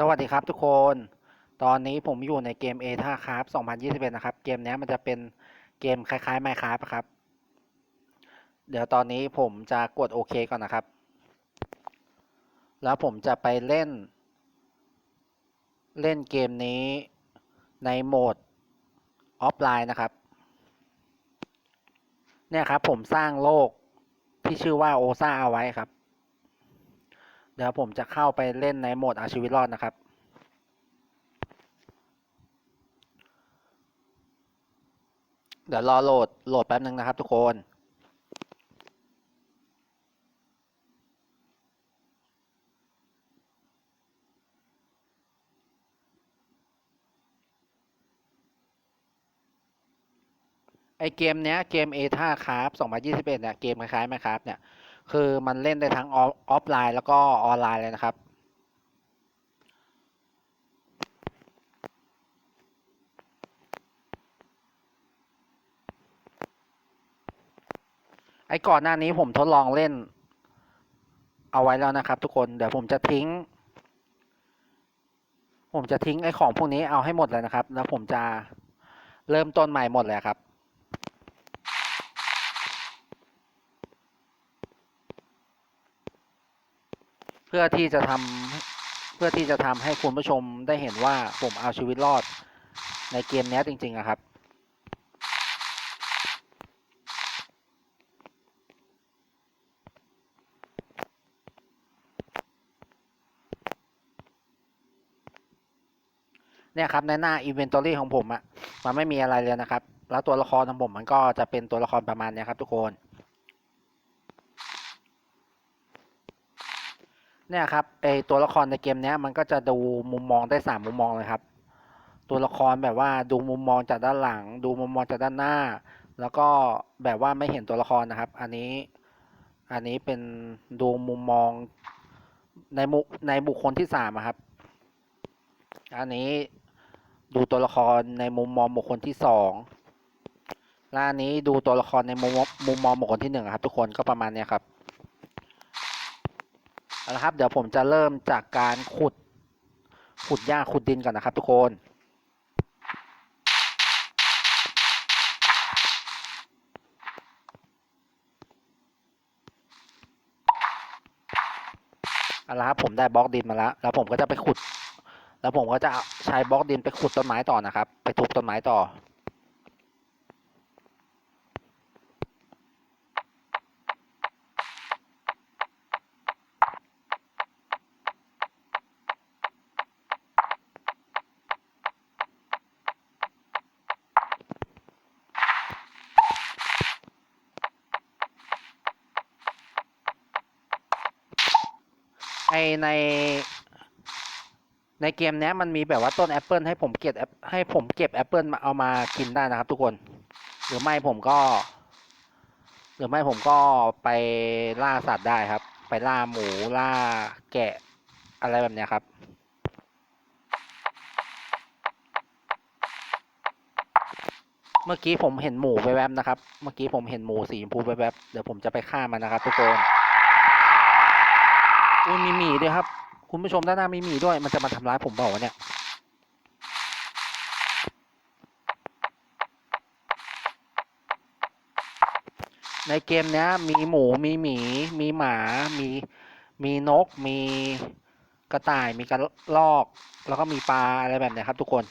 สวัสดีครับทุกคน ตอนนี้ผมอยู่ในเกม A ท่าครับ2021 นะครับ เกมนี้มันจะเป็นเกมคล้ายๆ Minecraft ครับ เดี๋ยวตอนนี้ผมจะกดโอเคก่อนนะครับ แล้วผมจะไปเล่น เล่นเกมนี้ในโหมดออฟไลน์นะครับ เนี่ยครับผมสร้างโลกที่ชื่อว่าโอซาเอาไว้ครับ เดี๋ยวผมจะเข้าไปเล่นในโหมดอาชีวิตรอดนะครับ เดี๋ยวรอโหลดโหลดแป๊บนึงนะครับทุกคนไอเกมเนี้ยเกม A ท่าครับ2021เนี่ยเกมคล้ายๆไหมครับเนี่ย คือมันเล่นได้ทั้งออฟไลน์แล้วก็ออนไลน์เลยนะครับ ไอ้ก่อนหน้านี้ผมทดลองเล่น เอาไว้แล้วนะครับ ทุกคนเดี๋ยวผมจะทิ้ง ผมจะทิ้งไอ้ของพวกนี้เอาให้หมดเลยนะครับ แล้วผมจะเริ่มต้นใหม่หมดเลยครับ เพื่อที่จะทำเพื่อที่จะทำให้คุณผู้ชมได้เห็นว่าผมเอาชีวิตรอดในเกมนี้จริงๆอะครับ เนี่ยครับในหน้า Inventory ของผมอะมันไม่มีอะไรเลยนะครับ แล้วตัวละครของผมมันก็จะเป็นตัวละครประมาณนี้ครับทุกคน เนี่ยครับไอตัวละครในเกมเนี้ยมันก็จะดูมุมมองได้สามมุมมองเลยครับ ตัวละครแบบว่าดูมุมมองจากด้านหลัง ดูมุมมองจากด้านหน้า แล้วก็แบบว่าไม่เห็นตัวละครนะครับ อันนี้อันนี้เป็นดูมุมมองในมุในบุคคลที่สามครับ อันนี้ดูตัวละครในมุมมองบุคคลที่สองและอันนี้ดูตัวละครในมุมมุมมองบุคคลที่หนึ่งครับ ทุกคนก็ประมาณเนี้ยครับ เอาละครับ เดี๋ยวผมจะเริ่มจากการขุด ขุดหญ้าขุดดินก่อนนะครับ ทุกคนเอาละครับผมได้บล็อกดินมาแล้ว แล้วผมก็จะไปขุด แล้วผมก็จะใช้บล็อกดินไปขุดต้นไม้ต่อนะครับ ไปทุบต้นไม้ต่อ ไอใน ในเกมเนี้ยมันมีแบบว่าต้นแอปเปิลให้ผมเก็บแอปให้ผมเก็บแอปเปิลมาเอามากินได้นะครับทุกคน หรือไม่ผมก็ หรือไม่ผมก็ไปล่าสัตว์ได้ครับ ไปล่าหมูล่าแกะอะไรแบบเนี้ยครับเมื่อกี้ผมเห็นหมูแวบๆนะครับ เมื่อกี้ผมเห็นหมูสีชมพูแวบๆเดี๋ยวผมจะไปฆ่ามันนะครับทุกคน อุ้ยมีหมีด้วยครับ คุณผู้ชมด้านหน้ามีหมีด้วย มันจะมาทำร้ายผมเปล่าวะเนี่ยในเกมเนี้ยมีหมูมีหมี มีหมา มีมีนก มีกระต่ายมีกระรอก แล้วก็มีปลาอะไรแบบเนี้ยครับทุกคน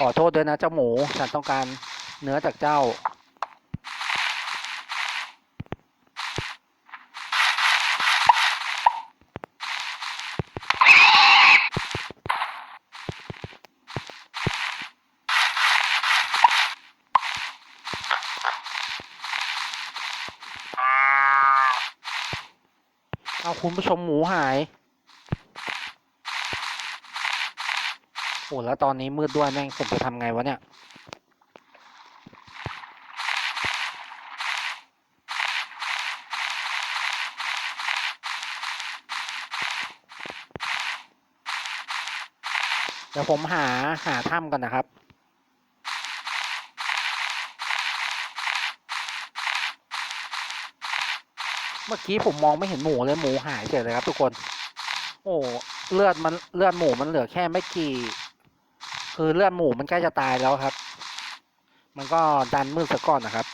ขอโทษ ด้วยนะเจ้าหมู ฉันต้องการเนื้อจากเจ้า เอาคุณผู้ชมหมูหาย โอ้แล้วตอนนี้มืดด้วยแม่งผมจะทำไงวะเนี่ยเดี๋ยวผมหาหาถ้ำก่อนนะครับ เมื่อกี้ผมมองไม่เห็นหมูเลยหมูหายเฉยเลยครับทุกคน โอ้เลือดมันเลือดหมูมันเหลือแค่ไม่กี่ คือเลือดหมูมันใกล้จะตายแล้วครับ มันก็ดันมืดซะก่อนนะครับ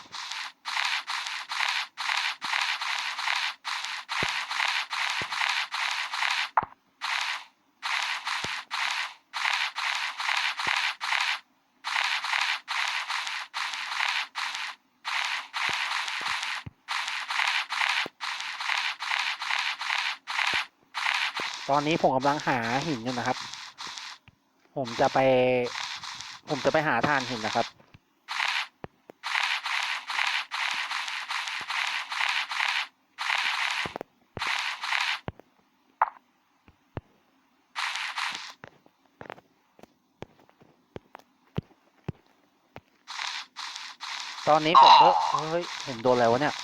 ตอนนี้ผมกำลังหาหินอยู่นะครับ ผมจะไป ผมจะไปหาทานหินนะครับ ตอนนี้ผมเออเฮ้ยผมโดนอะไรวะเนี่ย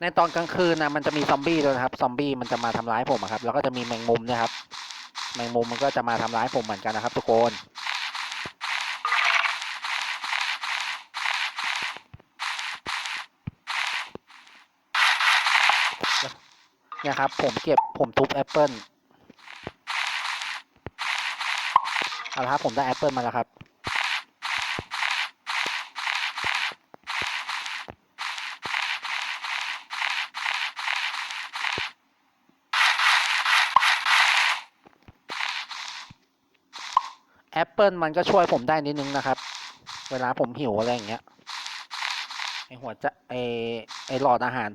ในตอนกลางคืนนะมันจะมีซอมบี้ด้วยนะครับ ซอมบี้มันจะมาทำร้ายผมอะครับ แล้วก็จะมีแมงมุมนะครับ แมงมุมมันก็จะมาทำร้ายผมเหมือนกันนะครับ ทุกคนเนี่ยครับผมเก็บผมทุบแอปเปิลเอาละครับผมได้แอปเปิลมาแล้วครับ ปเปิลมันก็ช่วยผมได้นิดนึงนะครับ เวลาผมหิวอะไรอย่างเงี้ยไอหัวจะไอไอหลอดอาหาร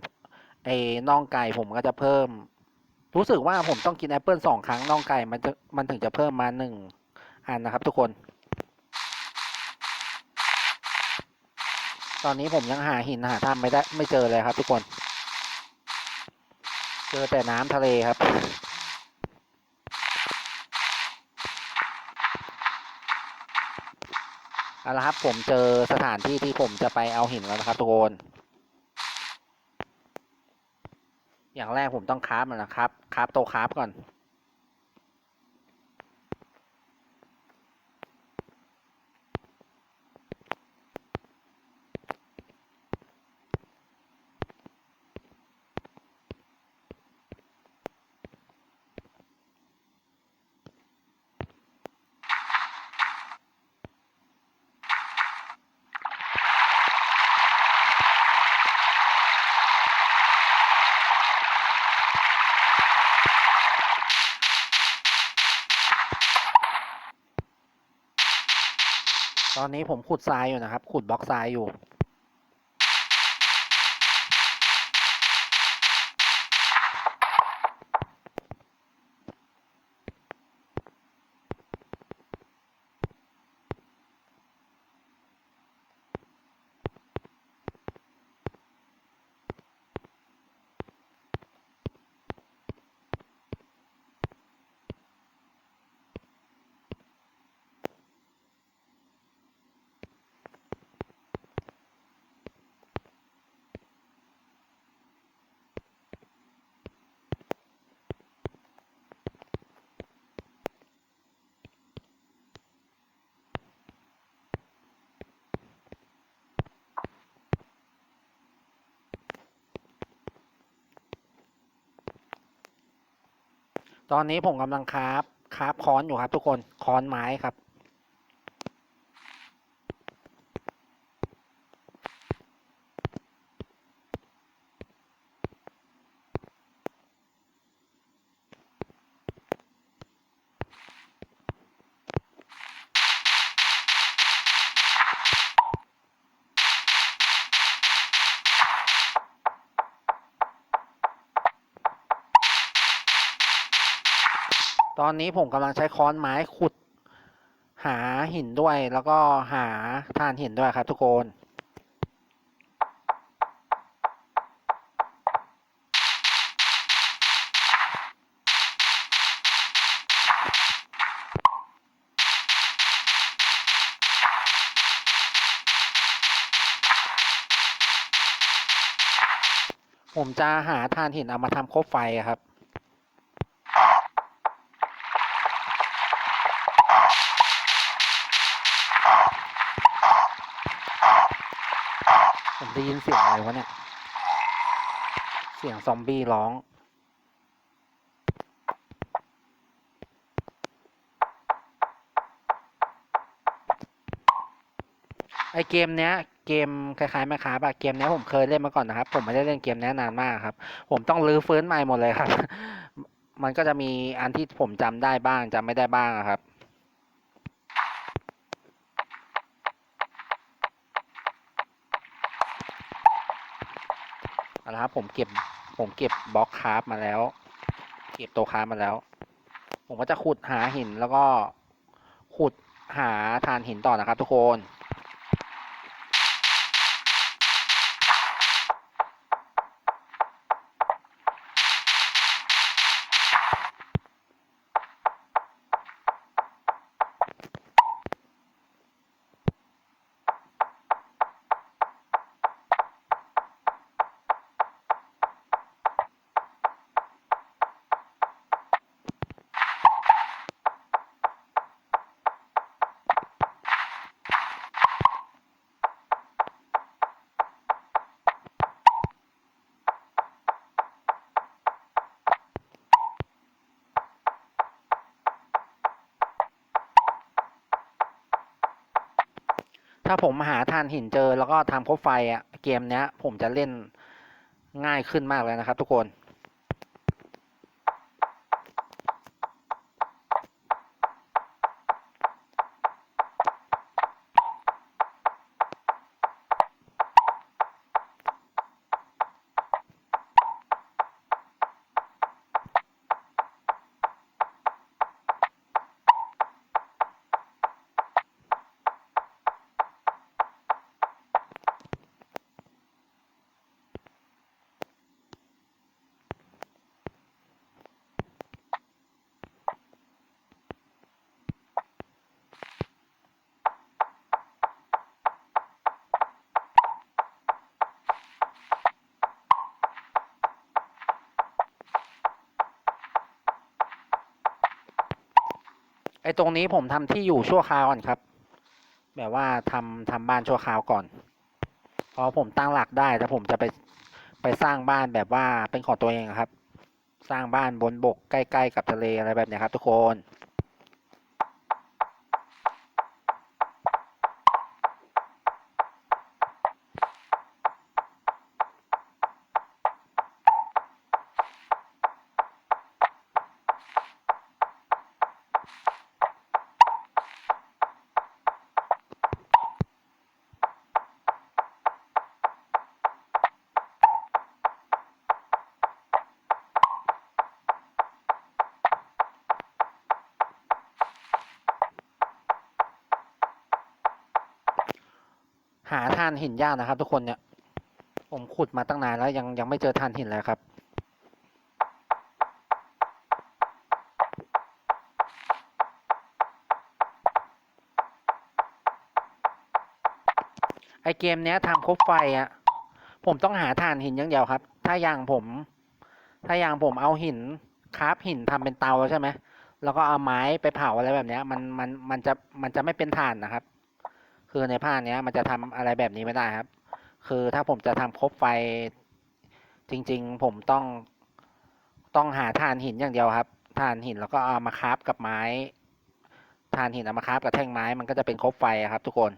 ไอน่องไก่ผมก็จะเพิ่ม รู้สึกว่าผมต้องกินแอปเปิลสองครั้งน่องไก่มันจะมันถึงจะเพิ่มมาหนึ่งอันนะครับทุกคน ตอนนี้ผมยังหาหินหาถ้ำไม่ได้ไม่เจอเลยครับทุกคน เจอแต่น้ำทะเลครับ เอาละครับผมเจอสถานที่ที่ผมจะไปเอาหินแล้วนะครับทุกคนอย่างแรกผมต้องคราฟมันนะครับคราฟโตคราฟก่อน ตอนนี้ผมขุดทรายอยู่นะครับ ขุดบล็อกทรายอยู่ ตอนนี้ผมกำลังคราฟคราฟค้อนอยู่ครับ ทุกคนค้อนไม้ครับ ตอนนี้ผมกำลังใช้ค้อนไม้ขุด หาหินด้วยแล้วก็หาถ่านหินด้วยครับทุกคนผมจะหาทานหินเอามาทำคบไฟครับ ผมได้ยินเสียงอะไรวะเนี่ย เสียงซอมบี้ร้อง ไอเกมเนี้ย เกมคล้ายๆแมคคาบะเกมเนี้ยผมเคยเล่นมาก่อนนะครับ ผมไม่ได้เล่นเกมเนี้ยนานมากครับ ผมต้องรื้อฟื้นใหม่หมดเลยครับ มันก็จะมีอันที่ผมจำได้บ้างจำไม่ได้บ้างครับ เอาละครับ ผมเก็บ ผมเก็บบล็อกคราฟมาแล้ว เก็บตัวคราฟมาแล้ว ผมก็จะขุดหาหินแล้วก็ขุดหาฐานหินต่อนะครับทุกคน ถ้าผมหาทานหินเจอแล้วก็ทำคบไฟอะเกมเนี้ย ผมจะเล่นง่ายขึ้นมากเลยนะครับทุกคน ไอ้ตรงนี้ผมทำที่อยู่ชั่วคราวก่อนครับ แบบว่าทำทำบ้านชั่วคราวก่อนพอผมตั้งหลักได้แต่ผมจะไปไปสร้างบ้านแบบว่าเป็นของตัวเองครับ สร้างบ้านบนบกใกล้ ๆ กับทะเลอะไรแบบนี้ครับ ทุกคน หาท่านหินยากนะครับ ทุกคนเนี่ย ผมขุดมาตั้งนานแล้วยังยังไม่เจอท่านหินเลยครับ ไอเกมเนี้ยทำครบไฟอะผมต้องหาถ่านหินอย่างเดียวครับ ถ้าอย่างผม ถ้าอย่างผมเอาหินคราฟหินทำเป็นเตาใช่ไหมแล้วก็เอาไม้ไปเผาอะไรแบบเนี้ย มันมันมันจะมันจะไม่เป็นถ่านนะครับ คือในภาคเนี้ยมันจะทำอะไรแบบนี้ไม่ได้ครับ คือถ้าผมจะทำครบไฟจริง ๆ ผมต้องต้องหาฐานหินอย่างเดียวครับฐานหินแล้วก็เอามาคราฟกับไม้ฐานหินเอามาคราฟกับแท่งไม้มันก็จะเป็นครบไฟครับ ทุกคน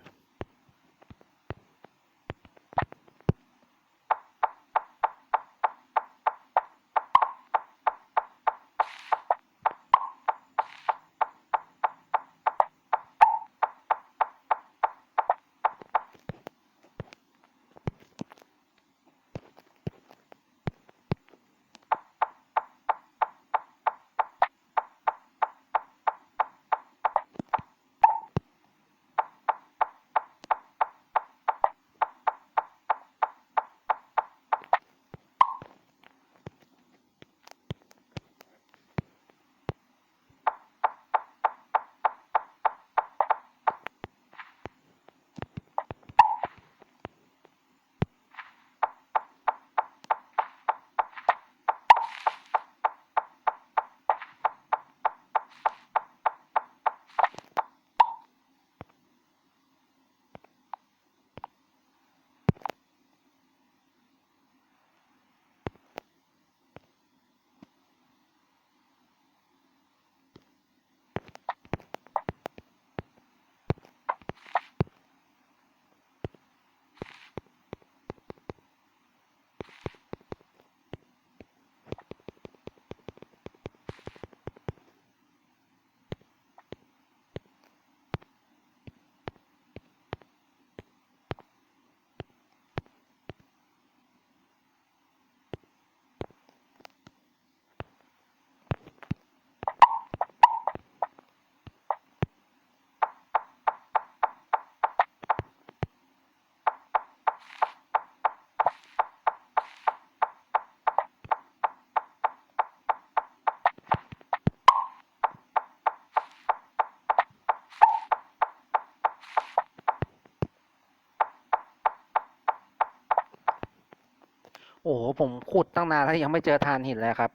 โอ้โหผมขุดตั้งนานแล้วยังไม่เจอทานหินเลยครับ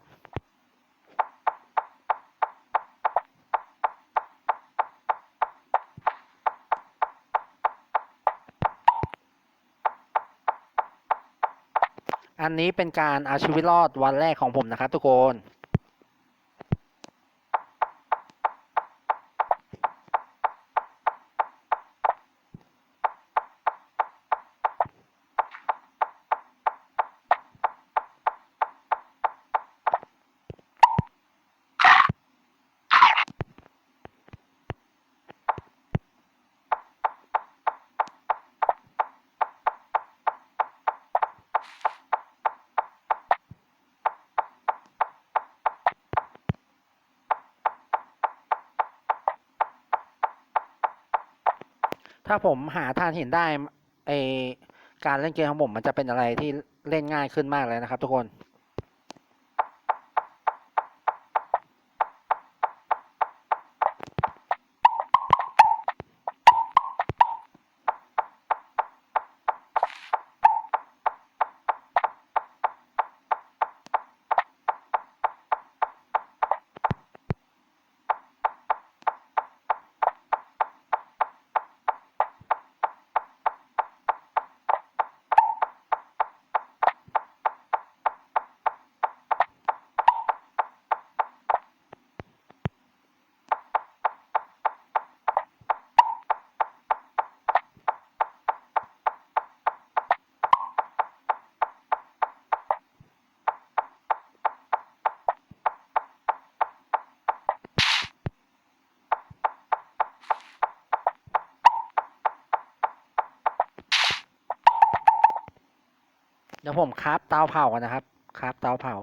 อันนี้เป็นการเอาชีวิตรอดวันแรกของผมนะครับทุกคน ถ้าผมหาทานหินได้ไอการเล่นเกมของผมมันจะเป็นอะไรที่เล่นง่ายขึ้นมากเลยนะครับทุกคน เดี๋ยวผมคราฟเตาเผากันนะครับคราฟเตาเผา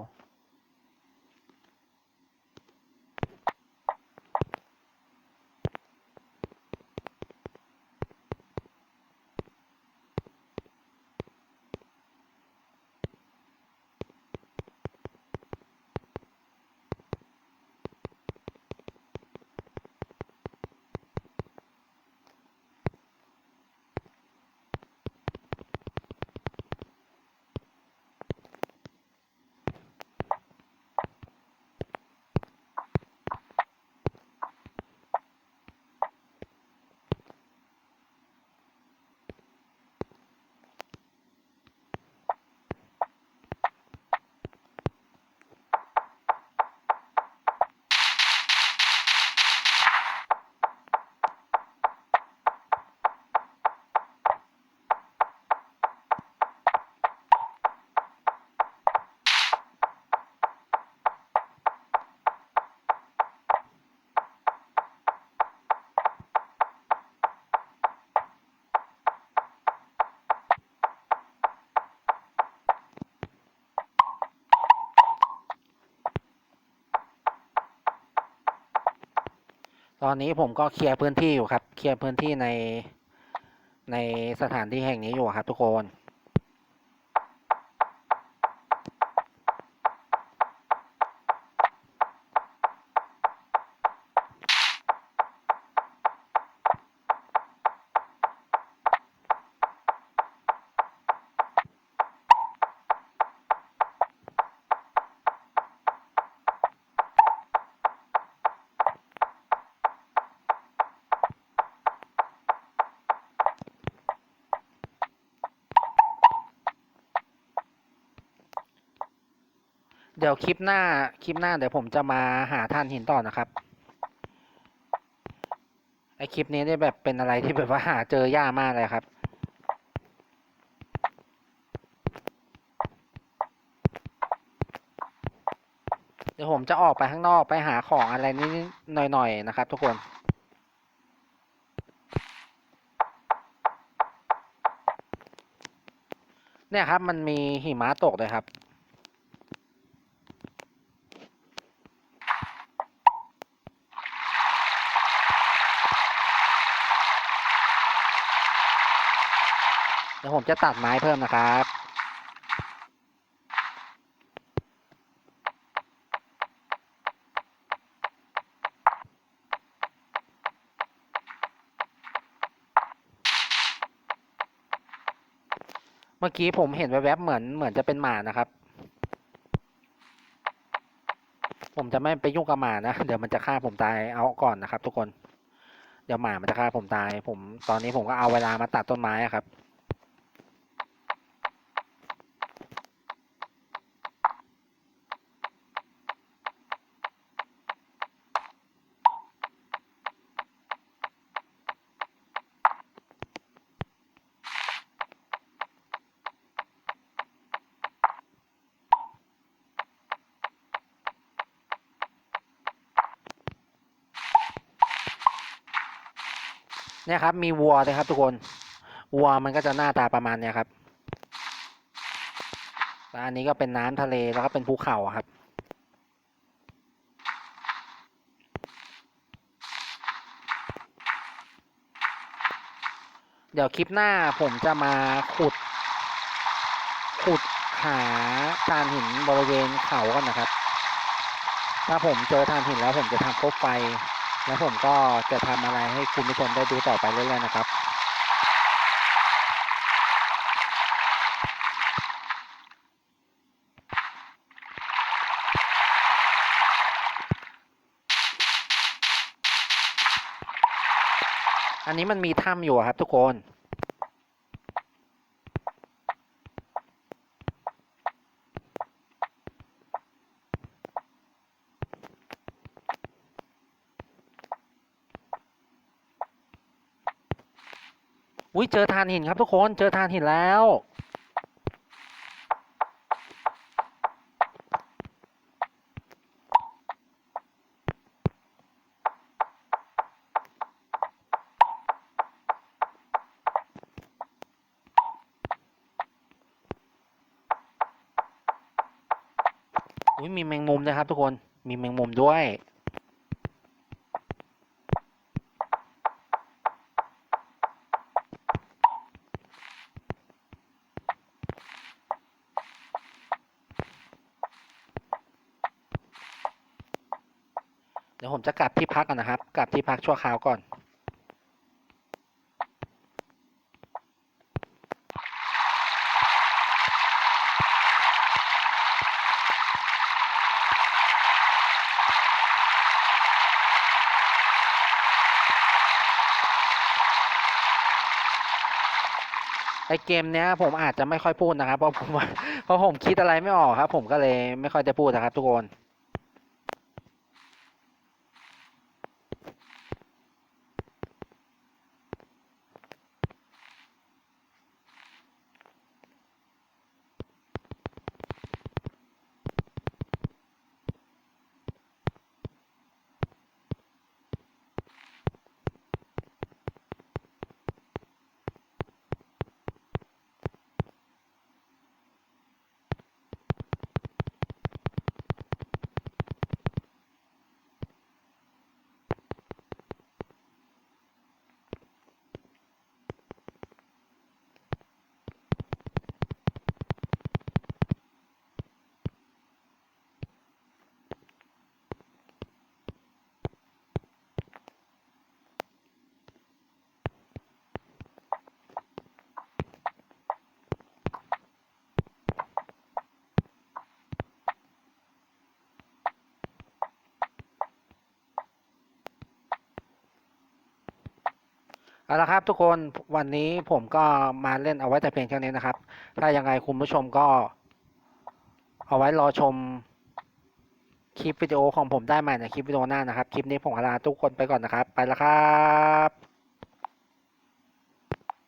ต อนนี้ผมก็เคลียร์พื้นที่อยู่ครับ เคลียร์พื้นที่ในในสถานที่แห่งนี้อยู่ครับทุกคน เดี๋ยวคลิปหน้าคลิปหน้าเดี๋ยวผมจะมาหาท่านหินต่อนะครับไอคลิปนี้เนี่ยแบบเป็นอะไรที่แบบว่าหาเจอยากมากเลยครับ เดี๋ยวผมจะออกไปข้างนอกไปหาของอะไรนิดหน่อยๆนะครับทุกคนเนี่ยครับมันมีหิมะตกเลยครับ เดี๋ยว ผมจะตัดไม้เพิ่มนะครับเมื่อกี้ผมเห็นแวบๆเหมือนเหมือนจะเป็นหมานะครับ ผมจะไม่ไปยุ่งกับหมานะ เดี๋ยวมันจะฆ่าผมตายเอาก่อนนะครับ ทุกคน เดี๋ยวหมามันจะฆ่าผมตาย ผมตอนนี้ผมก็เอาเวลามาตัดต้นไม้ครับ เนี่ยครับมีวัวเลยครับทุกคนวัวมันก็จะหน้าตาประมาณเนี้ยครับแล้วอันนี้ก็เป็นน้ำทะเลแล้วก็เป็นภูเขาครับ เดี๋ยวคลิปหน้าผมจะมาขุด ขุดหาทานหินบริเวณเขากันนะครับ ถ้าผมเจอทานหินแล้วผมจะทำคบไฟ แล้วผมก็จะทำอะไรให้คุณผู้ชมได้ดูต่อไปเรื่อยๆนะครับ อันนี้มันมีถ้ำอยู่ครับทุกคน อุ้ยเจอทานหินครับทุกคนเจอทานหินแล้ว อุ้ยมีแมงมุมด้วยครับทุกคนมีแมงมุมด้วย เดี๋ยวผม จะกลับที่พักก่อนนะครับ กลับที่พักชั่วคราวก่อน ไอเกมเนี้ยผมอาจจะไม่ค่อยพูดนะครับ เพราะผมเพราะผมคิดอะไรไม่ออกครับ ผมก็เลยไม่ค่อยจะพูดนะครับทุกคน เอาละครับทุกคนวันนี้ผมก็มาเล่นเอาไว้แต่เพียงแค่นี้นะครับ ถ้ายังไงคุณผู้ชมก็ เอาไว้รอชมคลิปวิดีโอของผมได้ใหม่ในคลิปวิดีโอหน้านะครับ คลิปนี้ผมขอลาทุกคนไปก่อนนะครับ ไปแล้วครับ